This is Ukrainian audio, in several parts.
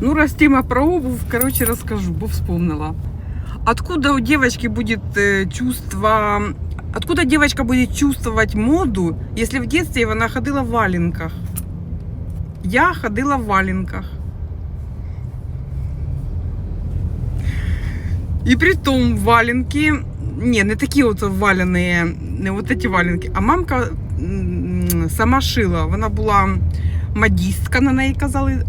Ну, раз тема про обувь, короче, расскажу, бо вспомнила. Откуда у девочки будет э, чувство... Откуда девочка будет чувствовать моду, если в детстве она ходила в валенках? Я ходила в валенках. И при том валенки, не, не такі от валяні, не от ці валенки, а мамка м, сама шила. Вона була модістка, на неї казали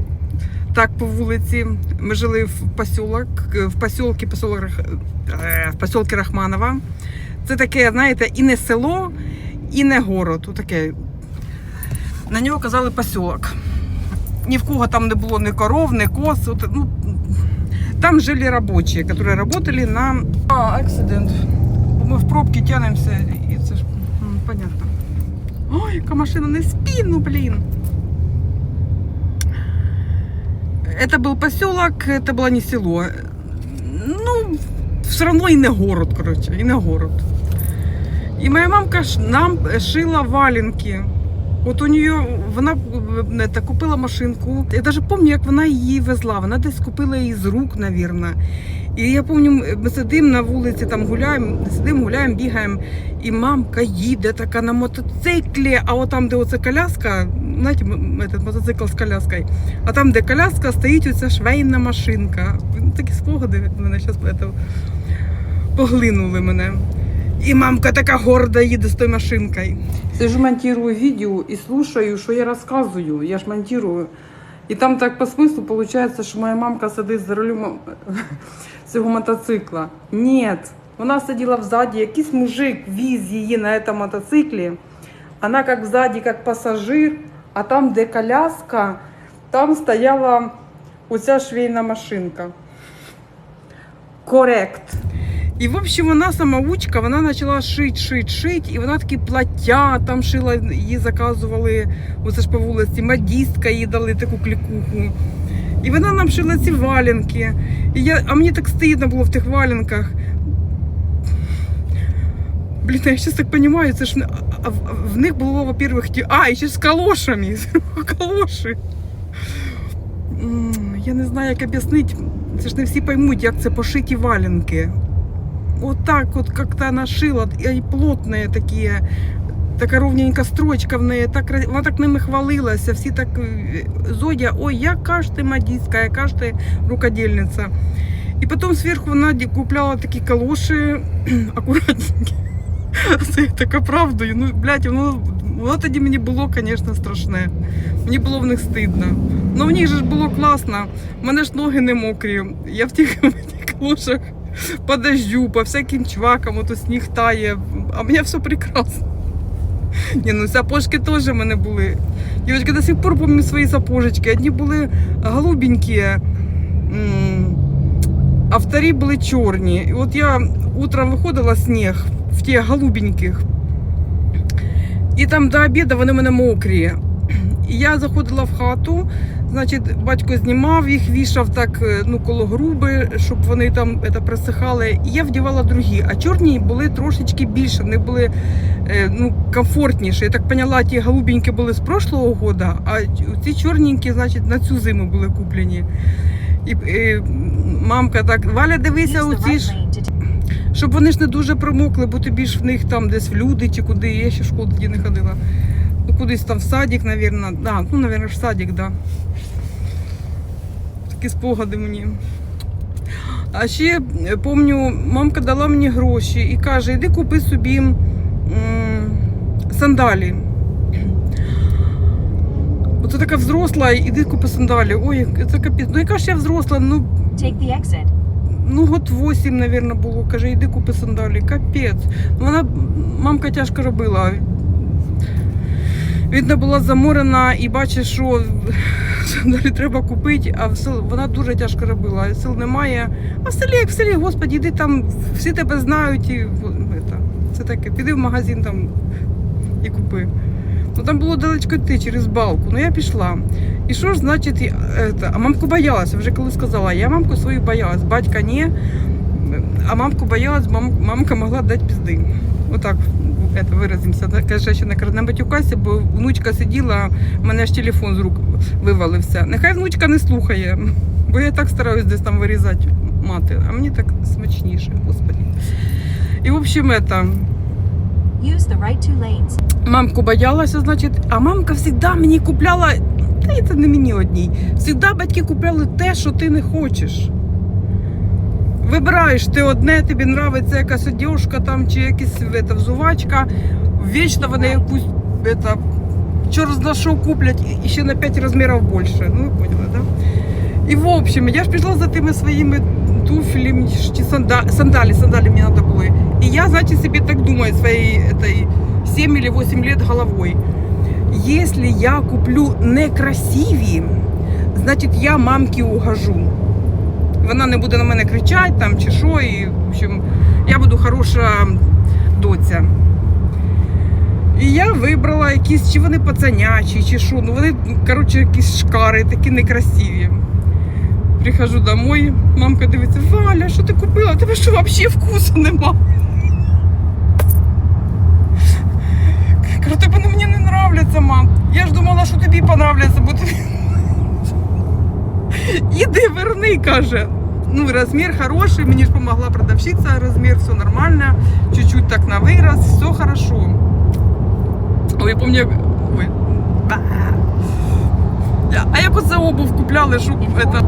так по вулиці. Ми жили в посілок, в посілки, посілок, Рах- е, в посілки Рахманова. Це таке, знаєте, і не село, і не город. Таке. На нього казали посілок. Ні в кого там не було ні коров, ні коз. От, ну, там жили рабочие, которые работали на... А, акцидент. Мы в пробке тянемся, и это ж, м, понятно. Ой, яка машина не спину, блин. Это был поселок, это было не село. Ну, все равно и не город, короче, и не город. И моя мамка ш- нам шила валенки. От у нее вона е, та, купила машинку. Я навіть пам'ятаю, як вона її везла. Вона десь купила її з рук, навірно. І я пам'ятаю, ми сидимо на вулиці, там гуляємо, сидимо, гуляємо, бігаємо. І мамка їде така на мотоциклі, а от там, де оце коляска, знаєте, этот мотоцикл з коляскою, а там, де коляска, стоїть оця швейна машинка. Такі спогади від мене зараз поглинули мене. І мамка така горда їде з тою машинкою. Сижу, монтирую видео и слушаю, що я рассказываю. Я ж монтирую. І там так по смислу виходить, що моя мамка сидить за рулем цього мотоцикла. Ні, вона сиділа взаді, якийсь мужик віз її на цьому мотоциклі. Вона як взаді, як пасажир, а там, де коляска, там стояла оця швейна машинка. Корект. І, в общем, вона самоучка, вона почала шить, шить, шить, і вона такі плаття там шила, її заказували, оце ж по вулиці, модістка їй дали таку клікуху. І вона нам шила ці валенки. І я, а мені так стидно було в тих валенках. Блін, я зараз так розумію, це ж не- а в, в них було, во-первых, ті. А, і ще з калошами. Калоші. М, Я не знаю, як об'яснити. Це ж не всі поймуть, як це пошиті валенки. Вот так вот как-то она шила, и плотные такие, така ровненька строчка в неї, так, кра- вона так ними хвалилася, всі так, е, Зодя, ой, яка ж ти модистка, яка ж ти рукодільниця. І потім зверху вона ді- купляла такі калоші, акуратненькі. Це така правдою. Ну, блядь, воно, воно тоді мені було, звісно, страшне. Мені було в них стидно. Ну в них же ж було класно. У мене ж ноги не мокрі. Я в тих, в тих калошах по дождю, по всяким чвакам, ото сніг тає, а у мене все прекрасно. Ні, ну сапожки теж в мене були. Дівчатка, до сих пор пам'ятаю свої сапожечки. Одні були голубенькі, а вторі були чорні. І от я утром виходила сніг в тих голубеньких. І там до обіду вони в мене мокрі. І я заходила в хату, значить, батько знімав їх, вішав так е, ну, коло груби, щоб вони там це, присихали. І я вдівала другі, а чорні були трошечки більше, вони були е, ну, комфортніші. Я так поняла, ті голубенькі були з прошлого года, а ці чорненькі, значить, на цю зиму були куплені. І е, мамка так, Валя, дивися, оці ж. Щоб вони ж не дуже промокли, бо тобі ж в них там десь в люди чи куди. Я ще в школу тоді не ходила. Ну, кудись там в садик, навірно. Да, ну, навірно, в садик, да. Такі спогади мені. А ще е, помню, мамка дала мені гроші і каже, іди купи собі м, сандалі. Оце така взросла, іди купи сандалі. Ой, це капець. Ну яка ж я взросла, ну take the exit. Ну, год 8, наверное, було. Каже, йди купи сандалі. Капець. Ну, Вона, мамка тяжко робила. Видно, була заморена і бачить, що сандалі треба купити, а сел... вона дуже тяжко робила. Сил немає. А в селі, як в селі, господі, йди там, всі тебе знають. І, це таке, піди в магазин там і купи. Ну там було далечко йти через балку. Ну я пішла. І що ж значить, я- это, а мамку боялася, вже коли сказала, я мамку свою боялась, батька ні, а мамку боялась, мам, мамка могла дати пізди. Отак это, виразимося. Да, Каже, що не каже, не матюкайся, бо внучка сиділа, в мене ж телефон з рук вивалився. Нехай внучка не слухає. Бо я і так стараюсь десь там вирізати мати, а мені так смачніше, господи. І в общем, это, Use the right two lanes. мамку боялася, значить, а мамка завжди мені купляла, та й це не мені одній. Завжди батьки купляли те, що ти не хочеш. Вибираєш ти одне, тобі нравиться якась одежка там чи якась это, взувачка, вічно вони якусь это, чорт зна що куплять і ще на 5 розмірів більше. Ну ви поняли, да? І в общем, я ж пішла за тими своїми туфлями чи санда... сандалі, сандалі мені треба були. І я, значить, собі так думаю, своей этой 7 или 8 лет головой. Если я куплю некрасиві, значить я мамки угожу. Вона не буде на мене кричати там чи що, і в общем, я буду хороша доця. І я вибрала якісь, чи вони пацанячі, чи що. Ну вони, коротше, якісь шкари, такі некрасиві. Прихожу домой, мамка дивиться, Валя, що ти купила? Тебе що взагалі вкусу нема? Кажу, тебе ну, мені не нравляться, мам. Я ж думала, що тобі понравляться, бо тобі. Іди верни, каже. Ну, розмір хороший, мені ж помогла продавщиця, розмір, все нормально, чуть-чуть так на вираз, все хорошо. Ой, я помню. Ой. А як оце обув купляли, щоб это,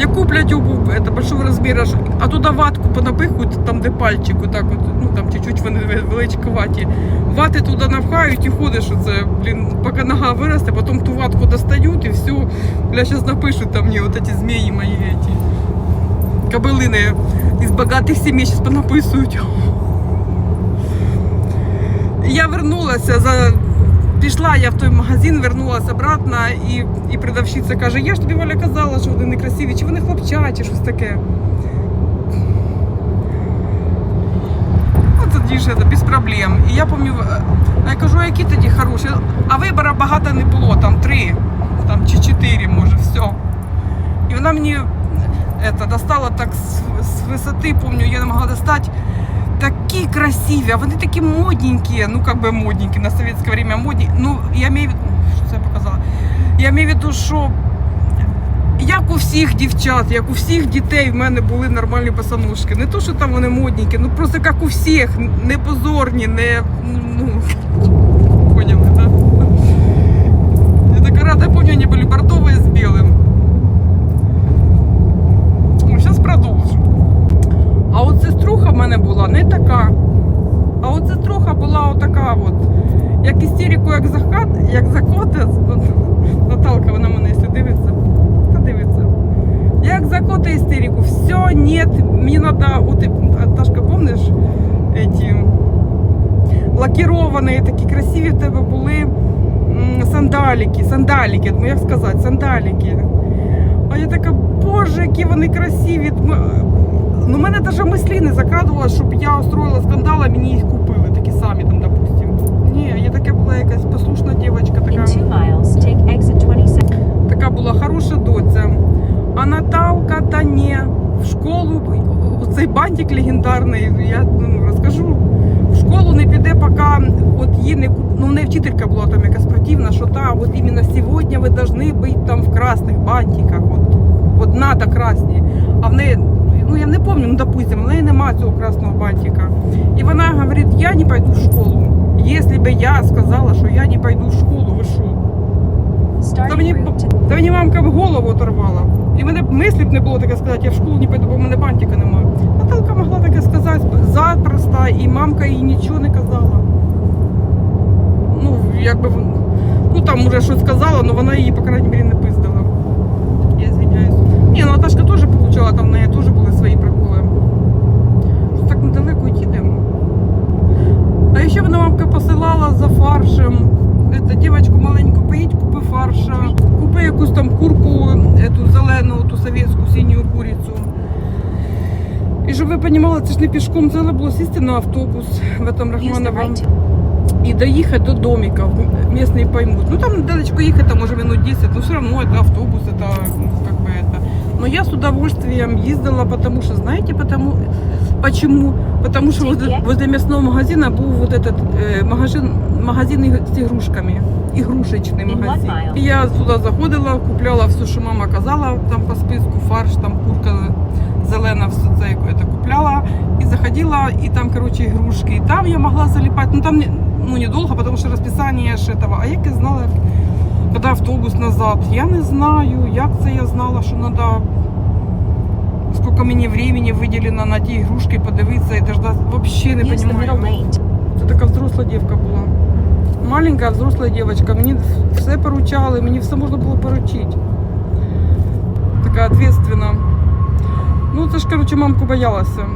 як куплять обув это, большого розміру, а туди ватку понапихують, там де пальчик, отак от, ну там чуть-чуть вони величковаті. Вати туди навхають і ходиш, оце, блін, поки нога виросте, потім ту ватку достають і все. Бля, зараз напишуть там мені от ці змії мої, эти, кобилини із багатих сімей зараз понаписують. Я вернулася за. Пішла я в той магазин, вернулася обратно, і, і продавщиця каже: я ж тобі Валя казала, що вони некрасиві, чи вони хлопчачі, щось таке. Ну, тоді ж це без проблем. І я пам'ятаю, я кажу, «А які тоді хороші. А вибору багато не було, там три там, чи чотири, може, все. І вона мені это, достала так з, з висоти, помню, я не могла достати. Такі красиві, а вони такі модненькі, ну как бы модненькі, на советское время модні. Ну, я маю в виду, що я показала? Я маю в виду, що як у всіх дівчат, як у всіх дітей в мене були нормальні босоножки. Не то, що там вони модненькі, ну просто як у всіх, не позорні, не. Ну, поняли, да? Я така рада, я помню, вони були бордові з білим. Ну, зараз продовжу. А от сеструха в мене була не така. А от сеструха була отака от. Як істерику, як закат, як закоти. Наталка, вона мене якщо дивиться. Та дивиться. Як закоти істерику. Все, нет, мені треба, от, Ташка, помниш, эти лакіровані, такі красиві в тебе були сандаліки, сандаліки, ну як сказати, сандаліки. А я така, боже, які вони красиві. Ну, мене навіть мислі не закрадувалося, щоб я устроїла скандал, а мені їх купили, такі самі там, допустим. Ні, я така була якась послушна дівчинка, така, miles, take exit така була хороша доця. А Наталка та ні. В школу цей бантик легендарний, я ну, розкажу. В школу не піде, поки от її не куп... Ну, в неї вчителька була там якась противна, що та, от іменно сьогодні ви повинні бути там в красних бантиках. От, от надо красні. А в неї, ну я не пам'ятаю, ну допустим, в неї немає цього красного бантика. І вона говорить, я не пойду в школу. Якщо б я сказала, що я не пойду в школу, ви що? Та мені, та мені мамка б голову оторвала. І мене мислі б не було таке сказати, я в школу не пойду, бо в мене бантика немає. Наталка могла таке сказати запросто, і мамка їй нічого не казала. Ну, якби ну там уже щось сказала, але вона її, по крайній мірі, не пиздила. Я звиняюсь. Ні, ну Наташка теж получала, там в неї теж були свої приколи. Що так недалеко їдемо. А ще мене мамка посилала за фаршем. Это, дівчинку маленьку, поїдь, купи фарша, купи якусь там курку, эту зелену, ту совєтську синю курицю. І щоб ви розуміли, це ж не пішком, це треба було сісти на автобус в этом use the Рахманово right to і доїхати до домика, місні поймуть. Ну там далечко їхати, там може минут 10, но все равно это автобус, это ну, как бы это. Но я с удовольствием ездила, потому что, знаете, потому, почему? Потому что возле, возле мясного магазина был вот этот э, магазин, магазин з ігрушками. ігрушечний In one магазин. mile. І я сюди заходила, купляла все, що мама казала там по списку, фарш, там курка зелена, все це яку я так купляла. І заходила, і там, коротше, ігрушки. І там я могла заліпати. Ну там не, ну, недолго, тому що розписання ж этого. А як я знала, коли автобус назад? Я не знаю, як це я знала, що треба. Скільки мені времени виділено на ті ігрушки, подивитися і дождатися. Взагалі не розумію. Це така взросла дівка була. Маленька взросла дівчинка. Мені все поручали, мені все можна було поручити. Така відповідальна. Ну, це ж, коротше, мамку боялася.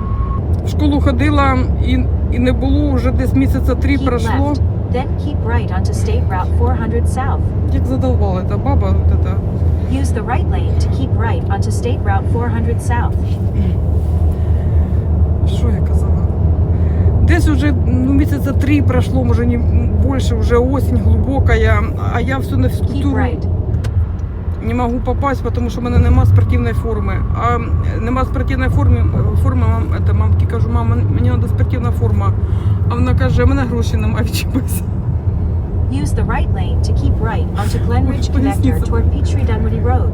В школу ходила і, і не було вже десь місяця три пройшло. Then keep right onto State Route 400 South. Як задолбала ця баба. От эта. Use the right lane to keep right onto State Route 400 South. Що я казала? Десь уже ну, місяця три пройшло, може не більше, вже осінь глибока, а я все на Keep фізкультуру right. Не можу попасть, тому що в мене нема спортивної форми. А нема спортивної форми, форми мам, это, мамки кажу, мама, мені треба спортивна форма. А вона каже, в мене гроші немає вчимось. Use the right lane to keep right onto Glenridge Connector toward Peachtree Dunwoody Road.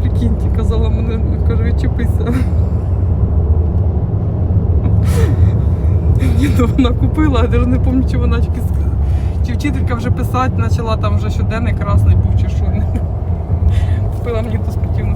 Прикиньте, казала мене, каже, відчепися. Ні, ну вона купила, я навіть не пам'ятаю, чи вона чи вчителька вже писати почала, там вже щоденний красний був чи що. Купила мені ту спортивну.